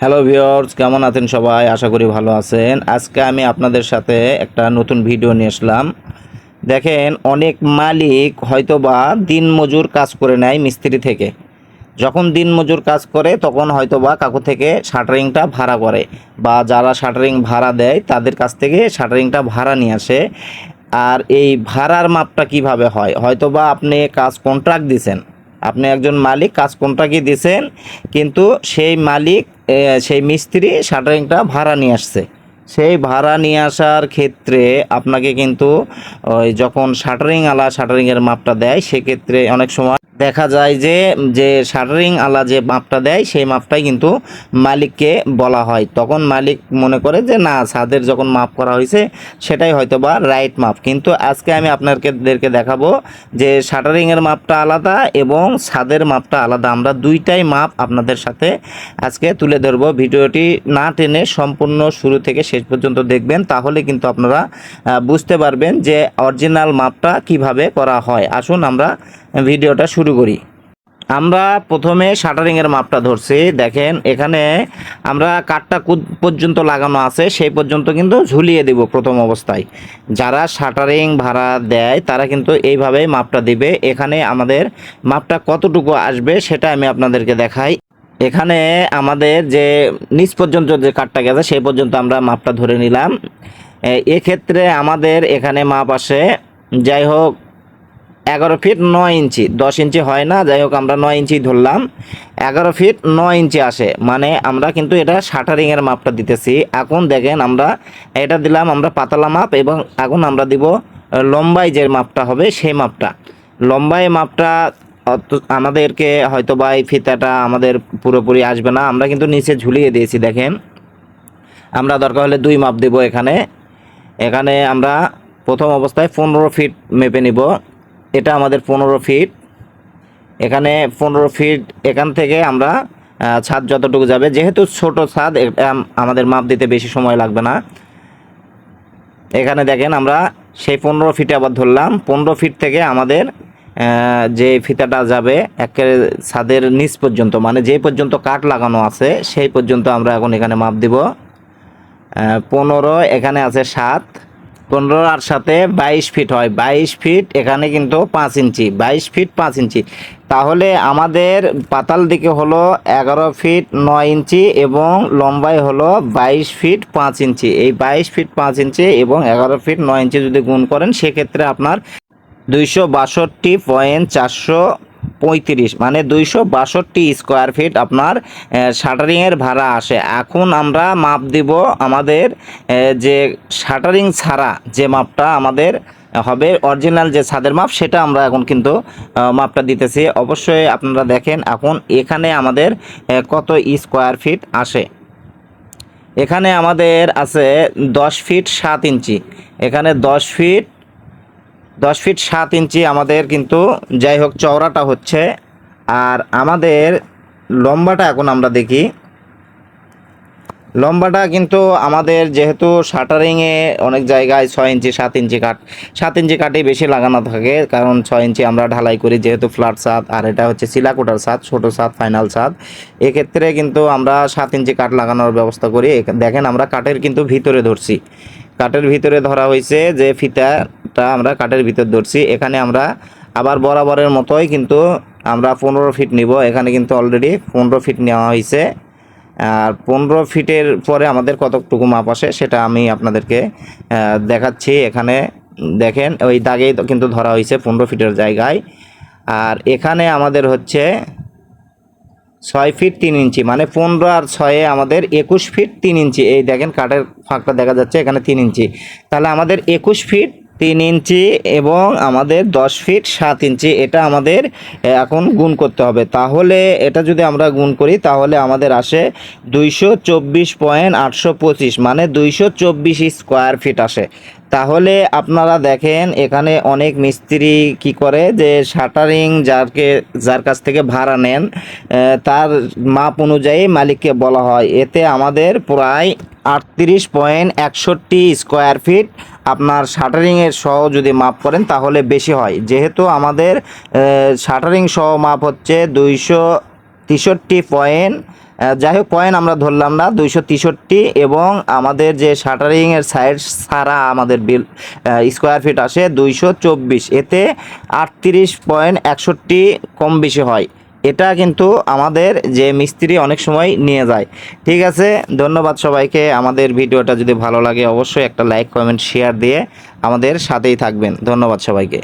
Hello viewers কেমন আছেন সবাই? আশা করি ভালো আছেন। আজকে আমি আপনাদের সাথে একটা নতুন ভিডিও নিয়ে আসলাম। দেখেন, অনেক মালিক হয়তোবা দিন মজুর কাজ করে নেয় মিস্ত্রি থেকে। যখন দিন মজুর কাজ করে, তখন হয়তোবা কাকু থেকে শাটারিংটা ভাড়া করে বা যারা শাটারিং ভাড়া দেয়, তাদের কাছ থেকে শাটারিংটা ভাড়া নিয়ে আসে। আর এই ভাড়ার মাপটা কীভাবে হয়? হয়তোবা আপনি কাজ কন্ট্রাক্ট দিছেন। আপনি একজন মালিক, কাজ কন্ট্রাক্টই দিয়েছেন কিন্তু সেই মালিক সেই মিস্ত্রি শাটারিংটা ভাড়া নিয়ে আসছে। সেই ভাড়া নিয়ে আসার ক্ষেত্রে আপনাকে কিন্তু ওই যখন শাটারিং আলা শাটারিংয়ের মাপটা দেয়, সেক্ষেত্রে অনেক সময় দেখা যায় যে যে শাটারিং আলা যে মাপটা দেয়, সেই মাপটাই কিন্তু মালিককে বলা হয়। তখন মালিক মনে করে যে, না ছাদের যখন মাপ করা হয়েছে সেটাই হয়তো বা রাইট মাপ। কিন্তু আজকে আমি আপনাদেরকে দেখাবো যে, শাটারিংয়ের মাপটা আলাদা এবং ছাদের মাপটা আলাদা। আমরা দুইটাই মাপ আপনাদের সাথে আজকে তুলে ধরবো। ভিডিওটি না টেনে সম্পূর্ণ শুরু থেকে শেষ পর্যন্ত দেখবেন, তাহলে কিন্তু আপনারা বুঝতে পারবেন যে, অরিজিনাল মাপটা কীভাবে করা হয়। আসুন আমরা ভিডিওটা শুরু করি। আমরা প্রথমে শাটারিংয়ের মাপটা ধরছি। দেখেন, এখানে আমরা কাঠটা পর্যন্ত লাগানো আছে, সেই পর্যন্ত কিন্তু ঝুলিয়ে দেব প্রথম অবস্থায়। যারা শাটারিং ভাড়া দেয়, তারা কিন্তু এইভাবেই মাপটা দিবে। এখানে আমাদের মাপটা কতটুকু আসবে, সেটা আমি আপনাদেরকে দেখাই। এখানে আমাদের যে নিচ পর্যন্ত যে কাঠটা গেছে, সেই পর্যন্ত আমরা মাপটা ধরে নিলাম। এক্ষেত্রে আমাদের এখানে মাপ আসে। যাই হোক এগারো ফিট নয় ইঞ্চি, দশ ইঞ্চি হয় না, যাই হোক আমরা নয় ইঞ্চি ধরলাম। এগারো ফিট নয় ইঞ্চি আসে মানে আমরা কিন্তু এটা শাটারিংয়ের মাপটা দিতেছি। এখন দেখেন আমরা এটা দিলাম, আমরা পাতলা মাপ এবং এখন আমরা দিব লম্বাই যে মাপটা হবে সেই মাপটা। লম্বাই মাপটা আমাদেরকে হয়তো বা এই ফিতাটা আমাদের পুরোপুরি আসবে না, আমরা কিন্তু নিচে ঝুলিয়ে দিয়েছি, দেখেন। আমরা দরকার হলে দুই মাপ দেব এখানে। এখানে আমরা প্রথম অবস্থায় পনেরো ফিট মেপে নিব। এটা আমাদের পনেরো ফিট এখানে পনেরো ফিট এখান থেকে আমরা ছাদ যতটুকু যাবে, যেহেতু ছোট ছাদ আমাদের মাপ দিতে বেশি সময় লাগবে না। এখানে দেখেন আমরা সেই পনেরো ফিটে আবার ধরলাম। পনেরো ফিট থেকে আমাদের যে ফিতাটা যাবে, একেবারে ছাদের নিচ পর্যন্ত মানে যে পর্যন্ত কাঠ লাগানো আছে, সেই পর্যন্ত আমরা এখন এখানে মাপ দিব। পনেরো, এখানে আছে সাত। পনেরো আর সাথে বাইশ ফিট হয়। বাইশ ফিট এখানে কিন্তু পাঁচ ইঞ্চি। বাইশ ফিট পাঁচ ইঞ্চি। তাহলে আমাদের পাতাল দিকে হলো এগারো ফিট নয় ইঞ্চি এবং লম্বাই হলো বাইশ ফিট পাঁচ ইঞ্চি। এই বাইশ ফিট পাঁচ ইঞ্চি এবং এগারো ফিট নয় ইঞ্চি যদি গুণ করেন, সেক্ষেত্রে আপনার দুইশো বাষট্টি পয়েন্ট চারশো পঁয়ত্রিশ মানে দুইশো বাষট্টি স্কোয়ার ফিট আপনার শাটারিংয়ের ভাড়া আসে। এখন আমরা মাপ দিব আমাদের যে শাটারিং ছাড়া যে মাপটা আমাদের হবে অরিজিনাল যে ছাদের মাপ, সেটা আমরা এখন কিন্তু মাপটা দিতেছি। অবশ্যই আপনারা দেখেন, এখন এখানে আমাদের কত স্কোয়ার ফিট আসে। এখানে আমাদের আছে দশ ফিট সাত ইঞ্চি। এখানে দশ ফিট দশ ফিট সাত ইঞ্চি আমাদের কিন্তু যাই হোক চওড়াটা হচ্ছে। আর আমাদের লম্বাটা এখন আমরা দেখি। লম্বাটা কিন্তু আমাদের যেহেতু শাটারিংয়ে অনেক জায়গায় ছয় ইঞ্চি, সাত ইঞ্চি কাঠ, সাত ইঞ্চি কাঠই বেশি লাগানো থাকে। কারণ ছয় ইঞ্চি আমরা ঢালাই করি যেহেতু ফ্ল্যাট ছাদ, আর এটা হচ্ছে সিলাকোটার ছাদ, ছোটো ছাদ ফাইনাল ছাদ। এক্ষেত্রে কিন্তু আমরা সাত ইঞ্চি কাঠ লাগানোর ব্যবস্থা করি। দেখেন আমরা কাঠের কিন্তু ভিতরে ধরছি। কাঠের ভিতরে ধরা হয়েছে যে ফিতাটা আমরা কাঠের ভিতর ধরছি। এখানে আমরা আবার বরাবরের মতোই কিন্তু আমরা পনেরো ফিট নিব। এখানে কিন্তু অলরেডি পনেরো ফিট নেওয়া হয়েছে আর পনেরো ফিটের পরে আমাদের কতটুকু মাপ আসে সেটা আমি আপনাদেরকে দেখাচ্ছি। এখানে দেখেন, ওই দাগেই কিন্তু ধরা হয়েছে পনেরো ফিটের জায়গায়। আর এখানে আমাদের হচ্ছে ছয় ফিট তিন ইঞ্চি মানে পনেরো আর ছয়ে আমাদের একুশ ফিট তিন ইঞ্চি। এই দেখেন কাঠের ফাঁকটা দেখা যাচ্ছে, এখানে তিন ইঞ্চি। তাহলে আমাদের একুশ ফিট তিন ইঞ্চি এবং আমাদের দশ ফিট সাত ইঞ্চি। এটা আমাদের এখন গুণ করতে হবে। তাহলে এটা যদি আমরা গুণ করি, তাহলে আমাদের আসে দুইশো মানে দুইশো চব্বিশ স্কোয়ার ফিট আসে। তাহলে আপনারা দেখেন, এখানে অনেক মিস্ত্রি কি করে, যে শাটারিং যারকে, যার কাছ থেকে ভাড়া নেন তার মাপ অনুযায়ী মালিককে বলা হয়। এতে আমাদের প্রায় আটত্রিশ পয়েন্ট একষট্টি স্কোয়ার ফিট। আপনার শাটারিংয়ের সহ যদি মাপ করেন তাহলে বেশি হয়। যেহেতু আমাদের শাটারিং সহ মাপ হচ্ছে দুইশো তেষট্টি পয়েন্ট। যাই হোক, পয়েন্ট আমরা ধরলাম না, দুইশো তেষট্টি। এবং আমাদের যে শাটারিংয়ের সাইড সারা আমাদের বিল স্কোয়ার ফিট আসে দুইশো চব্বিশ। এতে আটত্রিশ পয়েন্ট একষট্টি কম বেশি হয়। এটা কিন্তু আমাদের যে মিস্ত্রি অনেক সময় নিয়ে যায়। ঠিক আছে? ধন্যবাদ সবাইকে। আমাদের ভিডিওটা যদি ভালো লাগে অবশ্যই একটা লাইক, কমেন্ট শেয়ার দিয়ে আমাদের সাথেই থাকবেন। ধন্যবাদ সবাইকে।